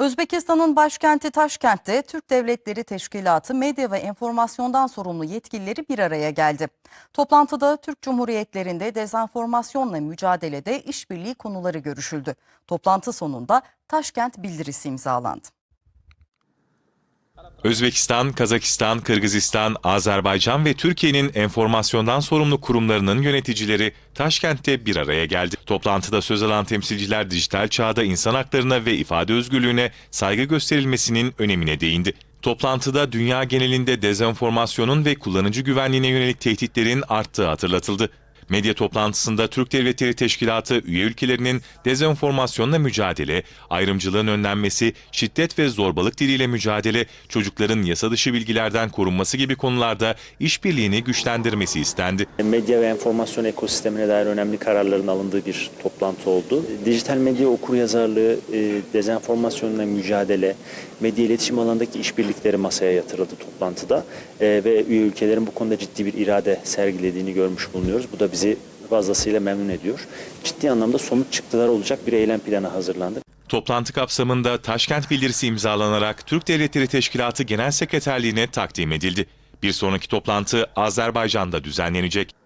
Özbekistan'ın başkenti Taşkent'te Türk Devletleri Teşkilatı medya ve enformasyondan sorumlu yetkilileri bir araya geldi. Toplantıda Türk Cumhuriyetlerinde dezenformasyonla mücadelede işbirliği konuları görüşüldü. Toplantı sonunda Taşkent bildirisi imzalandı. Özbekistan, Kazakistan, Kırgızistan, Azerbaycan ve Türkiye'nin enformasyondan sorumlu kurumlarının yöneticileri Taşkent'te bir araya geldi. Toplantıda söz alan temsilciler dijital çağda insan haklarına ve ifade özgürlüğüne saygı gösterilmesinin önemine değindi. Toplantıda dünya genelinde dezenformasyonun ve kullanıcı güvenliğine yönelik tehditlerin arttığı hatırlatıldı. Medya toplantısında Türk Devletleri Teşkilatı üye ülkelerinin dezenformasyonla mücadele, ayrımcılığın önlenmesi, şiddet ve zorbalık diliyle mücadele, çocukların yasa dışı bilgilerden korunması gibi konularda işbirliğini güçlendirmesi istendi. Medya ve enformasyon ekosistemine dair önemli kararların alındığı bir toplantı oldu. Dijital medya okuryazarlığı, e, dezenformasyonla mücadele, medya iletişim alanındaki işbirlikleri masaya yatırıldı toplantıda E, ve üye ülkelerin bu konuda ciddi bir irade sergilediğini görmüş bulunuyoruz. Bu da bizi fazlasıyla memnun ediyor. Ciddi anlamda somut çıktılar olacak bir eylem planı hazırlandı. Toplantı kapsamında Taşkent bildirisi imzalanarak Türk Devletleri Teşkilatı Genel Sekreterliğine takdim edildi. Bir sonraki toplantı Azerbaycan'da düzenlenecek.